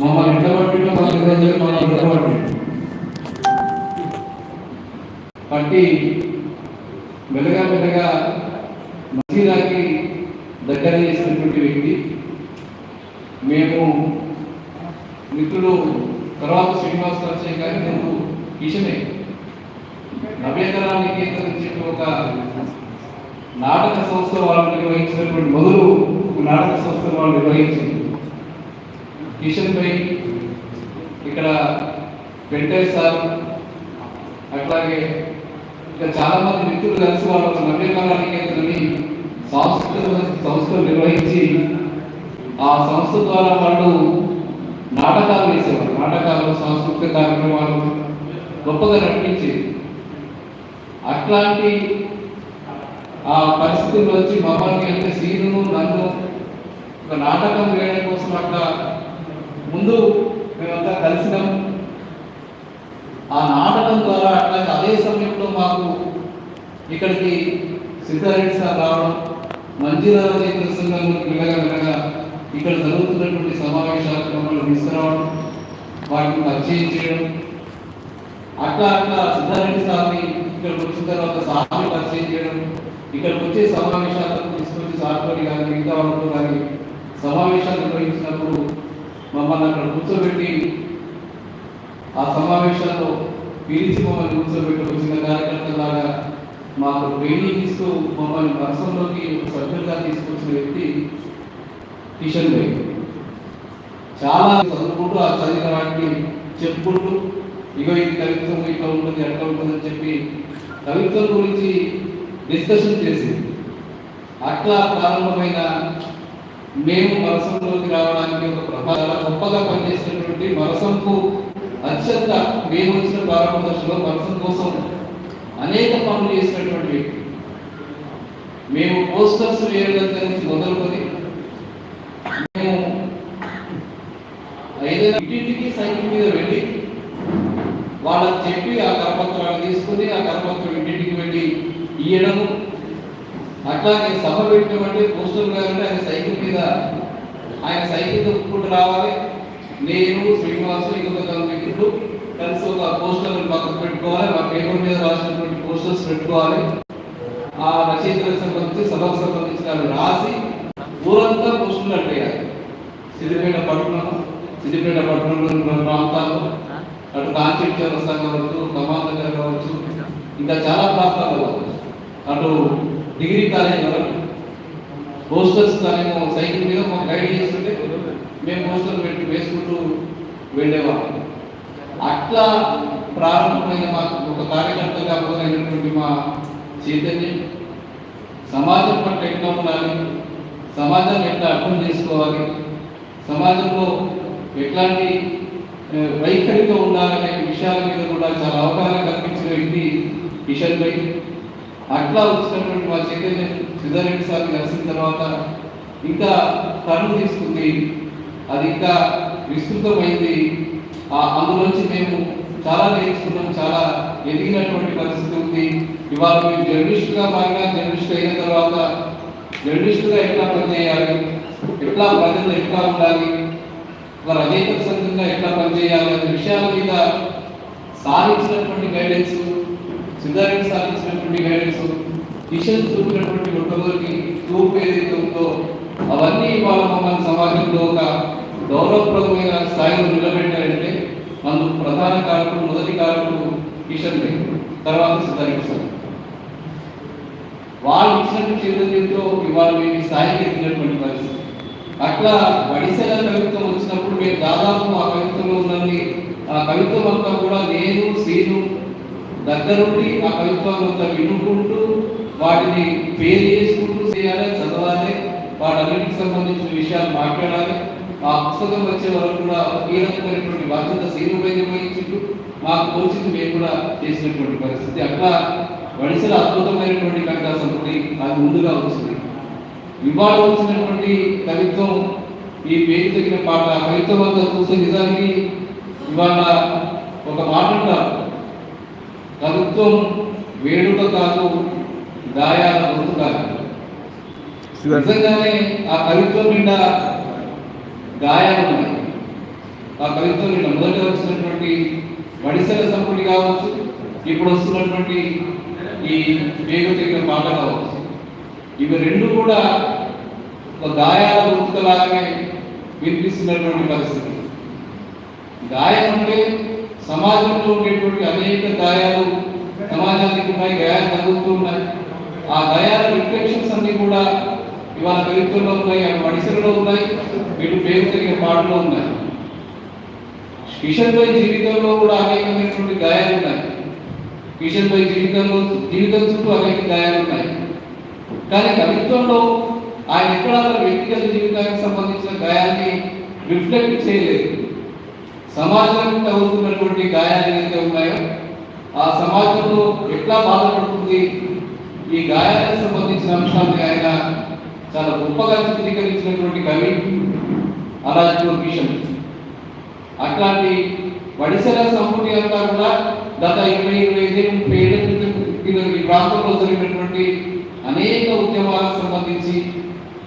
మమ్మల్ని ఎండబట్టిన మన రోజులు మన ఎండబట్టి పట్టి మెల్లగా మెల్లగా మసీదాకి దగ్గర చేసినటువంటి వ్యక్తి. మేము మిత్రులు తర్వాత శ్రీనివాస్ వచ్చే కానీ ముందు కిషనే నవ్యకరాన్ని కేంద్రించిన ఒక నాటక సంస్థ వాళ్ళు నిర్వహించినటువంటి మొదలు నాటక సంస్థ వాళ్ళు నిర్వహించింది. కిషన్ భాయ్ ఇక్కడ వెంకటేష్ సార్ అట్లాగే ఇక్కడ చాలా మంది మిత్రులు కలిసి వాళ్ళు ఒక సాంస్కృతిక సంస్థలు నిర్వహించి ఆ సంస్థ ద్వారా వాళ్ళు నాటకాలు వేసేవారు. నాటకాలు సాంస్కృతిక కార్యక్రమాలు గొప్పగా నటించేది అట్లాంటి ఆ పరిస్థితుల్లో వచ్చి మమ్మల్ని అంటే సీను నన్ను ఒక నాటకం వేయడం కోసం అట్లా ముందు మేమంతా కలిసినాం. ఆ నాటకం ద్వారా అట్లాగే అదే సమయంలో మాకు ఇక్కడికి సిద్ధారెడ్డి సార్ రావడం మంజీరావు రైతుల సంఘంలో వినగా వినగా ఇక్కడ జరుగుతున్నటువంటి సమావేశాల క్రమంలో తీసుకురావడం వాటిని పరిచయం చేయడం. అట్లా అట్లా సిద్ధారెడ్డి సార్ని ఇక్కడికి వచ్చిన తర్వాత సార్ని పరిచయం చేయడం ఇక్కడికి వచ్చే సమావేశాలను తీసుకొచ్చి సార్తో కానీ మిగతా వాళ్ళతో కానీ సమావేశాలు నిర్వహించినప్పుడు మమ్మల్ని అక్కడ కూర్చోబెట్టి ఆ సమావేశాల్లో పిలిచి మమ్మల్ని కూర్చోబెట్టి వచ్చిన కార్యకర్తలాగా మాకు ట్రైనింగ్ ఇస్తూ మమ్మల్ని నరసంలోకి సభ్యులుగా తీసుకొచ్చిన వ్యక్తి కిషన్ భాయ్ చాలా చదువుకుంటూ ఆ చదివిన వాటిని చెప్పుకుంటూ ఇగో ఇది కవిత్వం ఇట్లా ఉంటుంది అట్లా ఉంటుంది అని చెప్పి కవిత్వం గురించి డిస్కషన్ చేసింది. అట్లా ప్రారంభమైన మేము మరసంలోకి రావడానికి ఒక ప్రభావ గొప్పగా పనిచేసినటువంటి మరసంకు అత్యంత మేము వచ్చిన ప్రారంభ దశలో మరసం కోసం అనేక పనులు చేసినటువంటి వ్యక్తి. మేము పోస్టర్స్ వేయడం నుంచి మొదలుకొని. మేము ఏదైనా ఇంటింటికి సైకిల్ మీద వెళ్ళి వాళ్ళకి చెప్పి ఆ కరపత్రాలు తీసుకుని ఆ కరపత్రం ఇంటింటికి వెళ్ళి ఇయ్యడము అట్లాగే సభ పెట్టినటువంటి పోస్టులు గారంటే ఆయన సైకిల్ మీద ఆయన సైకిల్ తొక్కుంటూ రావాలి. నేను శ్రీనివాసు ఇంకొక మిత్రుడు కలిసి ఒక పోస్టర్ పక్కకు పెట్టుకోవాలి. మా పేపర్ మీద రాసినటువంటి పోస్టర్స్ పెట్టుకోవాలి. ఆ రచయితలకు సంబంధించి సభకు సంబంధించిన రాసి ఊరంతా పోస్టులు అట్టేయాలి సిద్దిపేట పట్టణం సిద్దిపేట పట్టణంలో ఉన్న ప్రాంతాల్లో అటు కాంచెట్ చౌరస్తా కావచ్చు కమాల్ కావచ్చు ఇంకా చాలా ప్రాంతాలు కావచ్చు. అటు డిగ్రీ కాలేజ్ వరకు. పోస్టర్స్ కానీ సైకిల్ మీద మాకు గైడ్ చేస్తుంటే మేము పోస్టర్ పెట్టి వేసుకుంటూ వెళ్ళేవాళ్ళం. అట్లా ప్రారంభమైన మాకు ఒక కార్యకర్తగా పోయినటువంటి మా చైతన్యం సమాజం పట్ల ఎట్లా ఉండాలి సమాజాన్ని ఎట్లా అర్థం చేసుకోవాలి సమాజంలో ఎట్లాంటి వైఖరితో ఉండాలనే విషయాల మీద కూడా చాలా అవగాహన కల్పించిన వ్యక్తి కిషన్ భాయ్ అట్లా వచ్చినటువంటి మా చైతన్య సిద్ధారెడ్డి సార్ని కలిసిన తర్వాత ఇంకా కన్ను తీసుకుంది. అది ఇంకా విస్తృతమైంది. ఆ అందులోంచి మేము చాలా నేర్చుకున్నాం. చాలా ఎదిగినటువంటి పరిస్థితి ఉంది. ఇవాళ మేము జర్నలిస్ట్గా మారినా జర్నలిస్ట్ అయిన తర్వాత జర్నలిస్ట్గా ఎట్లా పనిచేయాలి? ఎట్లా ప్రజలు ఎట్లా ఉండాలి? ఒక రచయిత సంఘంగా ఎట్లా పనిచేయాలి అనే విషయాల మీద సాధించినటువంటి గైడెన్స్ సిద్ధారెడ్డి సాధించినటువంటి గైడెన్స్ కిషన్ చూపినటువంటి మొట్టమొదటి చూపు ఏదైతే ఉందో అవన్నీ ఇవాళ మమ్మల్ని సమాజంలో ఒక గౌరవప్రదమైన స్థాయిలో నిలబెట్టారంటే అందుకు ప్రధాన కారకుడు మొదటి కారకుడు కిషన్ భాయ్ తర్వాత సిద్ధారెడ్డి సార్. వాళ్ళు ఇచ్చినటువంటి చైతన్యంతో ఇవాళ మేము ఈ స్థాయికి ఎదిగినటువంటి పరిస్థితి. అట్లా వడిసెల కవిత్వం వచ్చినప్పుడు మేము దాదాపు ఆ కవిత్వంలో ఉన్నది ఆ కవిత్వం అంతా కూడా నేను సీను దగ్గరుండి ఆ కవిత్వాన్ని అంతా వినుకుంటూ వాటిని పేరు చేసుకుంటూ చేయాలి చదవాలి. వాటన్నిటికి సంబంధించిన విషయాలు మాట్లాడాలి. ఆ పుస్తకం వచ్చే వరకు కూడా ఈ రకమైనటువంటి బాధ్యత సీనుపై నిర్వహించుంటూ మాకు తోచింది మేము కూడా చేసినటువంటి పరిస్థితి. అట్లా వడిసల అద్భుతమైనటువంటి కవితా సంస్కృతి అది ముందుగా వచ్చింది. ఇవాళ వచ్చినటువంటి కవిత్వం ఈ పేరు తగిన పాట కవిత్వం అంతా చూస్తే నిజానికి ఇవాళ ఒక మాట కవిత్వం వేడుక కాదు గాయాల గుర్తు కాదు. నిజంగానే ఆ కవిత్వం నిండా గాయాలు ఉన్నాయి. ఆ కవిత్వం నిన్న మొదట వచ్చినటువంటి వడిసెల సంపుటి కావచ్చు ఇప్పుడు వస్తున్నటువంటి ఈ వేగు తెగిన పాట కావచ్చు. ఇవి రెండు కూడా ఒక గాయాల గుర్తులాగానే వినిపిస్తున్నటువంటి పరిస్థితి. గాయం అంటే సమాజంలో ఉండేటువంటి అనేక గాయాలు సమాజానికి ఉన్నాయి గాయాలు తగ్గుతూ ఉన్నాయి. ఆ గాయాల రిఫ్లెక్షన్స్ అన్ని కూడా ఇవాళ కవిత్వంలో ఉన్నాయి అవి మడిసెలలో ఉన్నాయి వీటి పేరు తిరిగిన పాటలో ఉన్నాయి. కిషన్ భాయ్ జీవితంలో కూడా అనేకమైనటువంటి గాయాలు ఉన్నాయి. కిషన్ భాయ్ జీవితంలో జీవితం చుట్టూ అనేక గాయాలు ఉన్నాయి. కానీ కవిత్వంలో ఆయన ఎక్కడ వ్యక్తిగత జీవితానికి సంబంధించిన గాయాన్ని రిఫ్లెక్ట్ చేయలేదు. సమాజానికి తగులుతున్నటువంటి గాయాలు ఏవైతే ఉన్నాయో ఆ సమాజంలో ఎట్లా బాధపడుతుంది? ఈ గాయాలకు సంబంధించిన అంశాన్ని ఆయన చాలా గొప్పగా చిత్రీకరించినటువంటి కవి అలాంటి కిషన్. అట్లాంటి వడిసెల సంపూర్తి అంతా కూడా గత ఇరవై ఇరవై ఐదు ముప్పై ఏళ్ళ క్రితం ఈ- ఈ ప్రాంతంలో జరిగినటువంటి అనేక ఉద్యమాలకు సంబంధించి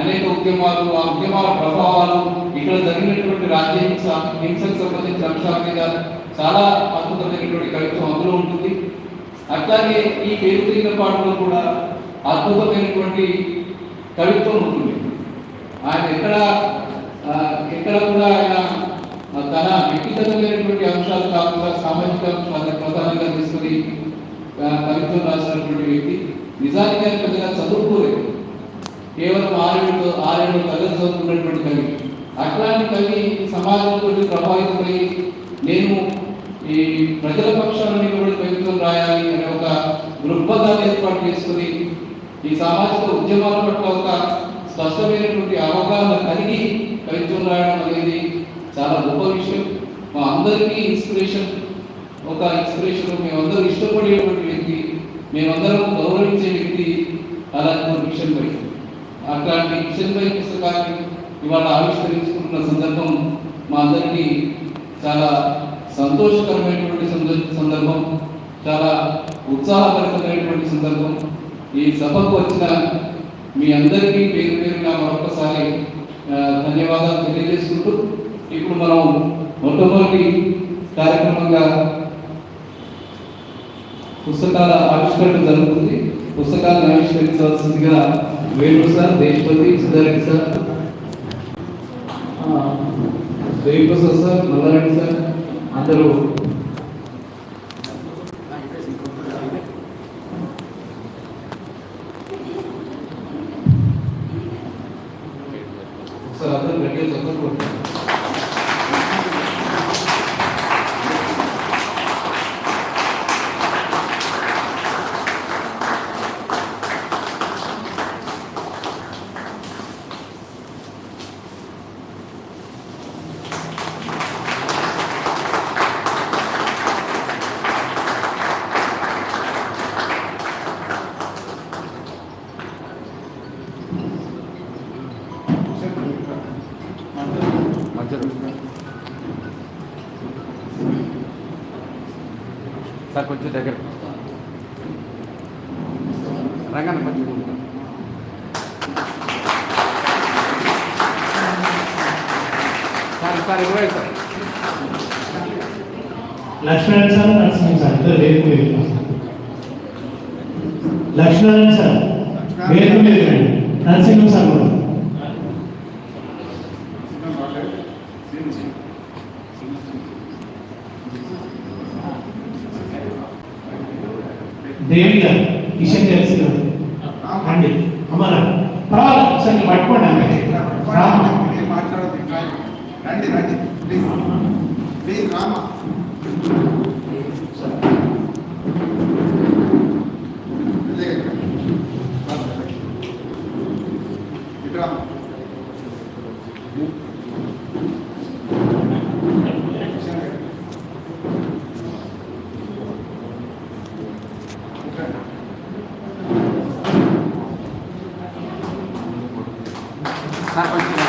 అనేక ఉద్యమాలు ఆ ఉద్యమాల ప్రభావాలు ఇక్కడ జరిగినటువంటి రాజ్య హింస హింసకు సంబంధించిన అంశాల మీద చాలా అద్భుతమైనటువంటి కవిత్వం అందులో ఉంటుంది. అట్లాగే ఈ పేరు తిరిగిన పాటలో కూడా అద్భుతమైనటువంటి కవిత్వం ఉంటుంది. ఆయన ఎక్కడ ఎక్కడ కూడా ఆయన తన వ్యక్తిగతమైనటువంటి అంశాలు కాకుండా సామాజిక అంశాలను ప్రధానంగా తీసుకుని కవిత్వం రాసినటువంటి వ్యక్తి. నిజానికి ఆయన పెద్దగా చదువుకోలేదు. కేవలం ఆరేళ్ళు ఆరేళ్ళు తరగతి చదువుకున్నటువంటి కవి. అట్లాంటి కవి సమాజంతో ప్రభావితమై నేను ఈ ప్రజల పక్షాన్ని నిలబడి కవిత్వం రాయాలి అనే ఒక దృక్పథాన్ని ఏర్పాటు చేసుకుని ఈ సామాజిక ఉద్యమాల పట్ల ఒక స్పష్టమైనటువంటి అవగాహన కలిగి కవిత్వం రాయడం అనేది చాలా గొప్ప విషయం. మా అందరికీ ఇన్స్పిరేషన్. ఒక ఇన్స్పిరేషన్. మేమందరం ఇష్టపడేటువంటి వ్యక్తి. మేమందరం గౌరవించే వ్యక్తి. అలాంటి విషయం కిషన్ అట్లాంటి కిషన్ పుస్తకాన్ని ఇవాళ ఆవిష్కరించుకుంటున్న సందర్భం మా అందరికీ చాలా సంతోషకరమైనటువంటి సందర్భం చాలా ఉత్సాహభరితమైనటువంటి సందర్భం. ఈ సభకు వచ్చిన మీ అందరికీ పేరు పేరున మరొకసారి ధన్యవాదాలు తెలియజేసుకుంటూ ఇప్పుడు మనం మొట్టమొదటి కార్యక్రమంగా పుస్తకాల ఆవిష్కరణ జరుగుతుంది. పుస్తకాలను ఆవిష్కరించవలసిందిగా Venu sir Deshapati Sudha Reddy sir. Deviprasad sir Malla Reddy sir అందరూ కొంచెం దగ్గర రంగన్న కొంచెం. సార్ సార్ ఇరవై sir Laxman sir Narasimha sir ఇద్దరు. లక్ష్మణ్ సార్. నరసింహం కూడా దేవి గారు కిషన్ తెలిసి గారు అండి అమ్మారా పర్వాలేదు ఒకసారి పట్టుకోండి ఆమె రండి రండి ప్లీజ్ రామా. Ajá,